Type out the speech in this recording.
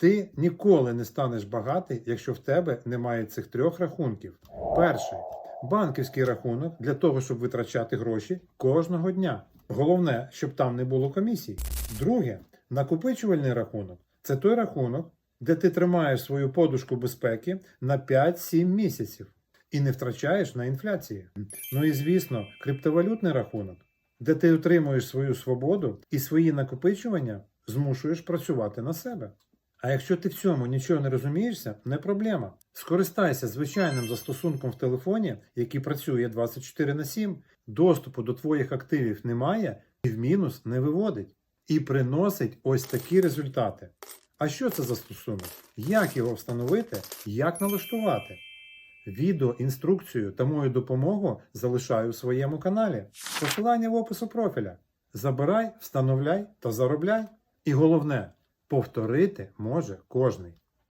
Ти ніколи не станеш багатий, якщо в тебе немає цих трьох рахунків. Перший банківський рахунок для того, щоб витрачати гроші кожного дня. Головне, щоб там не було комісій. Друге, накопичувальний рахунок це той рахунок, де ти тримаєш свою подушку безпеки на 5-7 місяців і не втрачаєш на інфляції. Ну і звісно, криптовалютний рахунок, де ти отримуєш свою свободу і свої накопичування змушуєш працювати на себе. А якщо ти в цьому нічого не розумієшся, не проблема. Скористайся звичайним застосунком в телефоні, який працює 24 на 7, доступу до твоїх активів немає і в мінус не виводить. І приносить ось такі результати. А що це за стосунок? Як його встановити, як налаштувати? Відео, інструкцію та мою допомогу залишаю в своєму каналі. Посилання в опису профіля. Забирай, встановляй та заробляй. І головне, повторити може кожний.